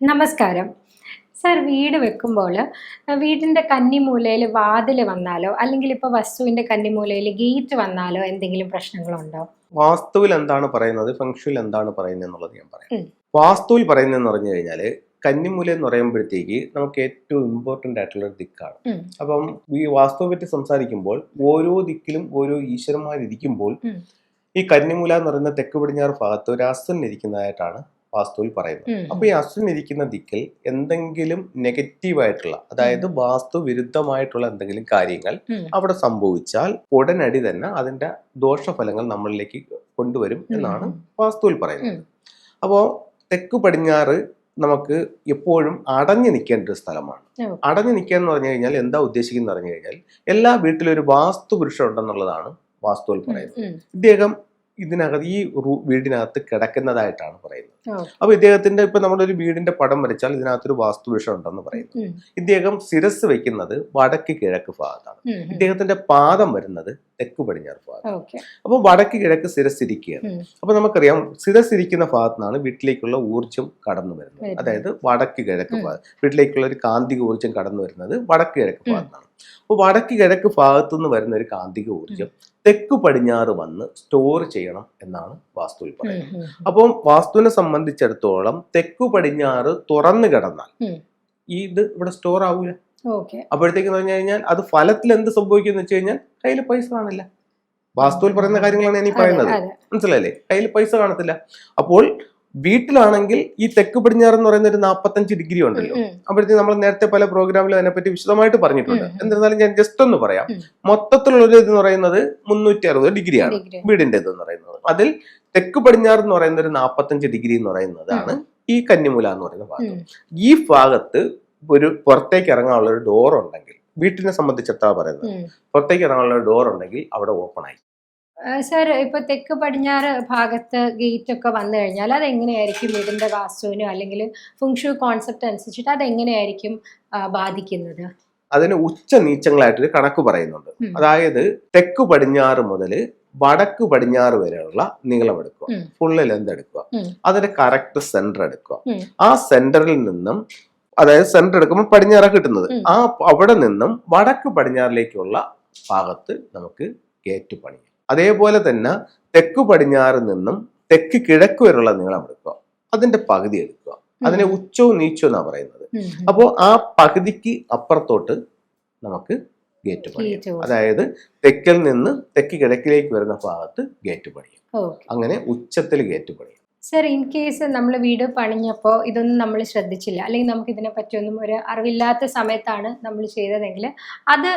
നമസ്കാരം. സർ വീട് വെക്കുമ്പോൾ വീടിന്റെ കന്നിമൂലയിൽ വാതിൽ വന്നാലോ അല്ലെങ്കിൽ ഇപ്പോൾ വസ്തുവിന്റെ കന്നിമൂലയിൽ ഗേറ്റ് വന്നാലോ എന്തെങ്കിലും പ്രശ്നങ്ങളുണ്ടോ? വാസ്തുവിൽ എന്താണ് പറയുന്നത്? ഫംഗ്ഷനിൽ എന്താണ് പറയുന്നത് എന്നുള്ളത് ഞാൻ പറയാം. വാസ്തുവിൽ പറയുന്നതെന്ന് പറഞ്ഞു കഴിഞ്ഞാൽ കന്നിമൂല എന്ന് പറയുമ്പോഴത്തേക്ക് നമുക്ക് ഏറ്റവും ഇമ്പോർട്ടന്റ് ആയിട്ടുള്ള ഒരു ദിക്കാണ്. അപ്പം ഈ വാസ്തുവിനെ പറ്റി സംസാരിക്കുമ്പോൾ ഓരോ ദിക്കിലും ഓരോ ഈശ്വരന്മാരിരിക്കുമ്പോൾ. ഈ കന്നിമൂല എന്ന് പറയുന്ന തെക്ക് പടിഞ്ഞാറ് ഭാഗത്ത് ഒരു അസുരൻ ഇരിക്കുന്നതായിട്ടാണ് വാസ്തുവിൽ പറയുന്നത്. അപ്പൊ ഈ അശ്വിൻ ഇരിക്കുന്ന ദിക്കിൽ എന്തെങ്കിലും നെഗറ്റീവായിട്ടുള്ള അതായത് വാസ്തു വിരുദ്ധമായിട്ടുള്ള എന്തെങ്കിലും കാര്യങ്ങൾ അവിടെ സംഭവിച്ചാൽ ഉടനടി തന്നെ അതിന്റെ ദോഷഫലങ്ങൾ നമ്മളിലേക്ക് കൊണ്ടുവരും എന്നാണ്. വാസ്തുവിൽ പറയുന്നത്. അപ്പോൾ തെക്ക് പടിഞ്ഞാറ് നമുക്ക് എപ്പോഴും അടഞ്ഞു നിൽക്കേണ്ട ഒരു സ്ഥലമാണ്. അടഞ്ഞു നിൽക്കുക എന്ന് പറഞ്ഞു കഴിഞ്ഞാൽ എന്താ ഉദ്ദേശിക്കുന്നത് പറഞ്ഞു കഴിഞ്ഞാൽ എല്ലാ വീട്ടിലും ഒരു വാസ്തു പുരുഷൻ ഉണ്ടെന്നുള്ളതാണ് വാസ്തുവിൽ പറയുന്നത്. ഇദ്ദേഹം ഇതിനകത്ത് ഈ വീടിനകത്ത് കിടക്കുന്നതായിട്ടാണ് പറയുന്നത്. അപ്പൊ ഇദ്ദേഹത്തിന്റെ ഇപ്പൊ നമ്മുടെ ഒരു വീടിന്റെ പടം വരച്ചാൽ ഇതിനകത്തൊരു വാസ്തുവിഷം ഉണ്ടെന്ന് പറയുന്നു. ഇദ്ദേഹം ശിരസ് വെക്കുന്നത് വടക്ക് കിഴക്ക് ഭാഗത്താണ്. ഇദ്ദേഹത്തിന്റെ പാദം വരുന്നത് തെക്ക് പടിഞ്ഞാറ് ഭാഗം അപ്പൊ വടക്ക് കിഴക്ക് ശിരസ് ഇരിക്കുകയാണ് ഉം. അപ്പൊ നമുക്കറിയാം ശിരസ് ഇരിക്കുന്ന ഭാഗത്തു നിന്നാണ് വീട്ടിലേക്കുള്ള ഊർജം കടന്നു വരുന്നത്. അതായത് വടക്ക് കിഴക്ക്. ഭാഗം വീട്ടിലേക്കുള്ള ഒരു കാന്തിക ഊർജം കടന്നു വരുന്നത് വടക്ക് കിഴക്ക്. ഭാഗത്താണ് അപ്പൊ വടക്ക് കിഴക്ക് ഭാഗത്തു നിന്ന് വരുന്ന ഒരു കാന്തിക ഊർജം തെക്ക് പടിഞ്ഞാറ് വന്ന് സ്റ്റോർ ചെയ്യണം എന്നാണ് വാസ്തുവിൽ പറയുന്നത്. അപ്പം വാസ്തുവിനെ സംബന്ധിച്ചിടത്തോളം തെക്കു പടിഞ്ഞാറ് തുറന്നു കിടന്നാൽ ഈ ഇത് ഇവിടെ സ്റ്റോർ ആവൂല. അപ്പോഴത്തേക്ക് പറഞ്ഞു കഴിഞ്ഞാൽ അത് ഫലത്തിൽ എന്ത് സംഭവിക്കും എന്ന് വെച്ച് കഴിഞ്ഞാൽ കയ്യിൽ പൈസ കാണില്ല വാസ്തുവിൽ പറയുന്ന കാര്യങ്ങളാണ് ഞാൻ ഈ പറയുന്നത് മനസ്സിലല്ലേ മനസ്സിലായില്ലേ? കയ്യിൽ പൈസ കാണത്തില്ല. അപ്പോൾ വീട്ടിലാണെങ്കിൽ ഈ തെക്ക് പടിഞ്ഞാറ് എന്ന് പറയുന്ന ഒരു നാൽപ്പത്തഞ്ച് ഡിഗ്രി ഉണ്ടല്ലോ. അപ്പോഴത്തേക്ക് നമ്മൾ നേരത്തെ പല പ്രോഗ്രാമിലും അതിനെപ്പറ്റി വിശദമായിട്ട് പറഞ്ഞിട്ടുണ്ട്. എന്നിരുന്നാലും ഞാൻ ജസ്റ്റ് ഒന്ന് പറയാം. മൊത്തത്തിലുള്ള ഒരു ഇത് എന്ന് പറയുന്നത് മുന്നൂറ്റി അറുപത് ഡിഗ്രിയാണ് വീടിന്റെ ഇത് എന്ന് പറയുന്നത്. അതിൽ തെക്ക് പടിഞ്ഞാറ് എന്ന് പറയുന്ന ഒരു നാൽപ്പത്തഞ്ച് ഡിഗ്രി എന്ന് പറയുന്നതാണ് ഈ കന്നിമൂല എന്ന് പറയുന്ന ഭാഗം. ഈ ഭാഗത്ത് ഒരു പുറത്തേക്ക് ഇറങ്ങാനുള്ള ഒരു ഡോർ ഉണ്ടെങ്കിൽ വീട്ടിനെ സംബന്ധിച്ചെത്താ പറയുന്നത്. പുറത്തേക്ക് ഇറങ്ങാനുള്ള ഒരു ഡോർ ഉണ്ടെങ്കിൽ അവിടെ ഓപ്പൺ ആയി. സർ ഇപ്പൊ തെക്ക് പടിഞ്ഞാറ് ഭാഗത്ത് ഗേറ്റ് ഒക്കെ വന്നു കഴിഞ്ഞാൽ അത് എങ്ങനെയായിരിക്കും വീടിന്റെ വാസ്തുവിനോ അല്ലെങ്കിൽ ഫുങ്ഷു കോൺസെപ്റ്റ് അനുസരിച്ചിട്ട് അത് എങ്ങനെയായിരിക്കും ബാധിക്കുന്നത്? അതിന് ഉച്ച നീച്ചങ്ങളായിട്ടൊരു കണക്ക് പറയുന്നുണ്ട്. അതായത് തെക്ക് പടിഞ്ഞാറ് മുതൽ വടക്ക് പടിഞ്ഞാറ് വരെയുള്ള നീളം എടുക്കുക. ഫുള്ള് ലെന്ത് എടുക്കുക. അതിന്റെ കറക്റ്റ് സെന്റർ എടുക്കുക. ആ സെന്ററിൽ നിന്നും അതായത് സെന്റർ എടുക്കുമ്പോൾ പടിഞ്ഞാറാണ് കിട്ടുന്നത്. ആ അവിടെ നിന്നും വടക്ക് പടിഞ്ഞാറിലേക്കുള്ള ഭാഗത്ത് നമുക്ക് ഗേറ്റ് പണിയാം. അതേപോലെ തന്നെ തെക്ക് പടിഞ്ഞാറ് നിന്നും തെക്ക് കിഴക്ക് വരെയുള്ള നീളം എടുക്കുക. അതിന്റെ പകുതി എടുക്കുക. അതിനെ ഉച്ചവും നീച്ചോ എന്നാണ് പറയുന്നത്. അപ്പോൾ ആ പകുതിക്ക് അപ്പുറത്തോട്ട് നമുക്ക് ഗേറ്റ് പണിയും. അതായത് തെക്കിൽ നിന്ന് തെക്ക് കിഴക്കിലേക്ക് വരുന്ന ഭാഗത്ത് ഗേറ്റ് പണിയും. അങ്ങനെ ഉച്ചത്തിൽ ഗേറ്റ് പണിയാം. സർ ഇൻ കേസ് നമ്മൾ വീട് പണിഞ്ഞപ്പോൾ ഇതൊന്നും നമ്മൾ ശ്രദ്ധിച്ചില്ല. അല്ലെങ്കിൽ നമുക്ക് ഇതിനെ പറ്റിയൊന്നും ഒരു അറിവില്ലാത്ത സമയത്താണ് നമ്മൾ ചെയ്തതെങ്കിൽ അത്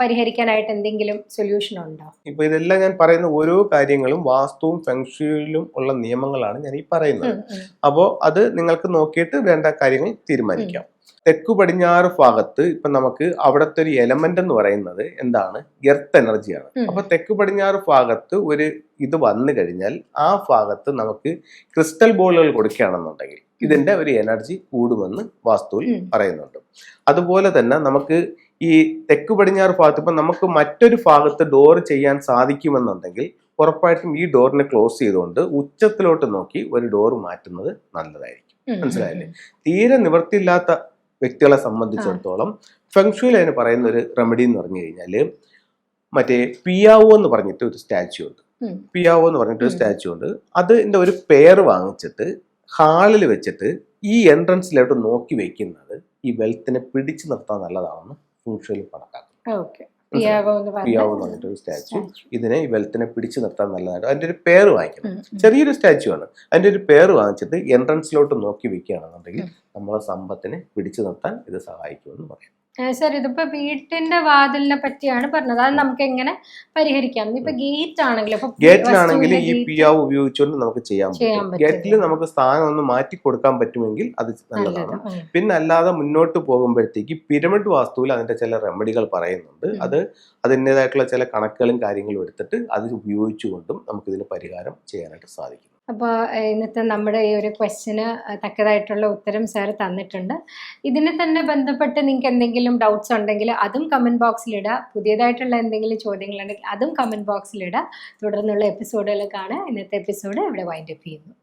പരിഹരിക്കാനായിട്ട് എന്തെങ്കിലും സൊല്യൂഷൻ ഉണ്ടോ? ഇപ്പൊ ഇതെല്ലാം ഞാൻ പറയുന്ന ഓരോ കാര്യങ്ങളും വാസ്തുവും ഫെങ്ഷുയിലും ഉള്ള നിയമങ്ങളാണ് ഞാൻ ഈ പറയുന്നത്. അപ്പോൾ അത് നിങ്ങൾക്ക് നോക്കിയിട്ട് വേണ്ട കാര്യങ്ങൾ തീരുമാനിക്കാം. തെക്കു പടിഞ്ഞാറ് ഭാഗത്ത് ഇപ്പൊ നമുക്ക് അവിടുത്തെ ഒരു എലമെന്റ് എന്ന് പറയുന്നത് എന്താണ്? എർത്ത് എനർജിയാണ്. അപ്പൊ തെക്ക് പടിഞ്ഞാറ് ഭാഗത്ത് ഒരു ഇത് വന്നു കഴിഞ്ഞാൽ ആ ഭാഗത്ത് നമുക്ക് ക്രിസ്റ്റൽ ബോളുകൾ കൊടുക്കുകയാണെന്നുണ്ടെങ്കിൽ ഇതിന്റെ ഒരു എനർജി കൂടുമെന്ന് വാസ്തുവിൽ പറയുന്നുണ്ട്. അതുപോലെ തന്നെ നമുക്ക് ഈ തെക്ക് പടിഞ്ഞാറ് ഭാഗത്ത് ഇപ്പൊ നമുക്ക് മറ്റൊരു ഭാഗത്ത് ഡോർ ചെയ്യാൻ സാധിക്കുമെന്നുണ്ടെങ്കിൽ ഉറപ്പായിട്ടും ഈ ഡോറിനെ ക്ലോസ് ചെയ്തുകൊണ്ട് ഉച്ചത്തിലോട്ട് നോക്കി ഒരു ഡോർ മാറ്റുന്നത് നല്ലതായിരിക്കും. മനസ്സിലായില്ലേ? തീരെ നിവൃത്തിയില്ലാത്ത വ്യക്തികളെ സംബന്ധിച്ചിടത്തോളം ഫെങ്ഷുയിൽ അതിന് പറയുന്ന ഒരു റെമഡി എന്ന് പറഞ്ഞു കഴിഞ്ഞാൽ മറ്റേ പിയാവോ എന്ന് പറഞ്ഞിട്ട് ഒരു സ്റ്റാച്യു ഉണ്ട്. പിയാവോ എന്ന് പറഞ്ഞിട്ട് ഒരു. സ്റ്റാച്യു ഉണ്ട്. അതിന്റെ ഒരു പേർ വാങ്ങിച്ചിട്ട് ഹാളിൽ വെച്ചിട്ട് ഈ എൻട്രൻസിലോട്ട് നോക്കി വെക്കുന്നത് ഈ വെൽത്തിനെ പിടിച്ചു നിർത്താൻ നല്ലതാണെന്ന് ഫെങ്ഷുയിൽ കണക്കാക്കും ഓക്കെ പിയാവോ എന്ന് സ്റ്റാച്യു ഇതിനെ ഈ വെൽത്തിനെ പിടിച്ചു നിർത്താൻ നല്ലതായിട്ട് അതിന്റെ ഒരു പേര് വാങ്ങിക്കണം. ചെറിയൊരു സ്റ്റാച്യു ആണ്. അതിന്റെ ഒരു പേര് വാങ്ങിച്ചിട്ട് എൻട്രൻസിലോട്ട് നോക്കി വെക്കുകയാണെന്നുണ്ടെങ്കിൽ. നമ്മളെ സമ്പത്തിനെ പിടിച്ചു നിർത്താൻ ഇത് സഹായിക്കുമെന്ന് പറയാം. സർ ഇതിപ്പോ വീട്ടിന്റെ വാതിലിനെ പറ്റിയാണ് പറഞ്ഞത്. അത് നമുക്ക് എങ്ങനെ പരിഹരിക്കാം? ഇപ്പൊ ഗേറ്റ് ആണെങ്കിലും ഗേറ്റിലാണെങ്കിൽ ഇ ഈ ആവ് പിയാവ് ഉപയോഗിച്ചുകൊണ്ട് നമുക്ക് ചെയ്യാൻ പറ്റും. ഗേറ്റിൽ നമുക്ക് സ്ഥാനം ഒന്ന് മാറ്റി കൊടുക്കാൻ പറ്റുമെങ്കിൽ അത് നല്ലതാണ്. പിന്നെ അല്ലാതെ മുന്നോട്ട് പോകുമ്പോഴത്തേക്ക് പിരമിഡ് വാസ്തുവിൽ അതിന്റെ ചില റെമഡികൾ പറയുന്നുണ്ട്. അത് അതിന്റെതായിട്ടുള്ള ചില കണക്കുകളും കാര്യങ്ങളും എടുത്തിട്ട് അത് ഉപയോഗിച്ചുകൊണ്ടും നമുക്ക് ഇതിന് പരിഹാരം ചെയ്യാനായിട്ട് സാധിക്കും. അപ്പോൾ ഇന്നത്തെ നമ്മുടെ ഈ ഒരു ക്വസ്റ്റിന് തക്കതായിട്ടുള്ള ഉത്തരം സാർ തന്നിട്ടുണ്ട്. ഇതിനെ തന്നെ ബന്ധപ്പെട്ട് നിങ്ങൾക്ക് എന്തെങ്കിലും ഡൗട്ട്സ് ഉണ്ടെങ്കിൽ അതും കമന്റ് ബോക്സിലിടുക പുതിയതായിട്ടുള്ള എന്തെങ്കിലും ചോദ്യങ്ങളുണ്ടെങ്കിൽ അതും കമന്റ് ബോക്സിലിടുക തുടർന്നുള്ള എപ്പിസോഡുകൾ കാണുക ഇന്നത്തെ എപ്പിസോഡ് ഇവിടെ വൈൻഡപ്പ് ചെയ്യുന്നു.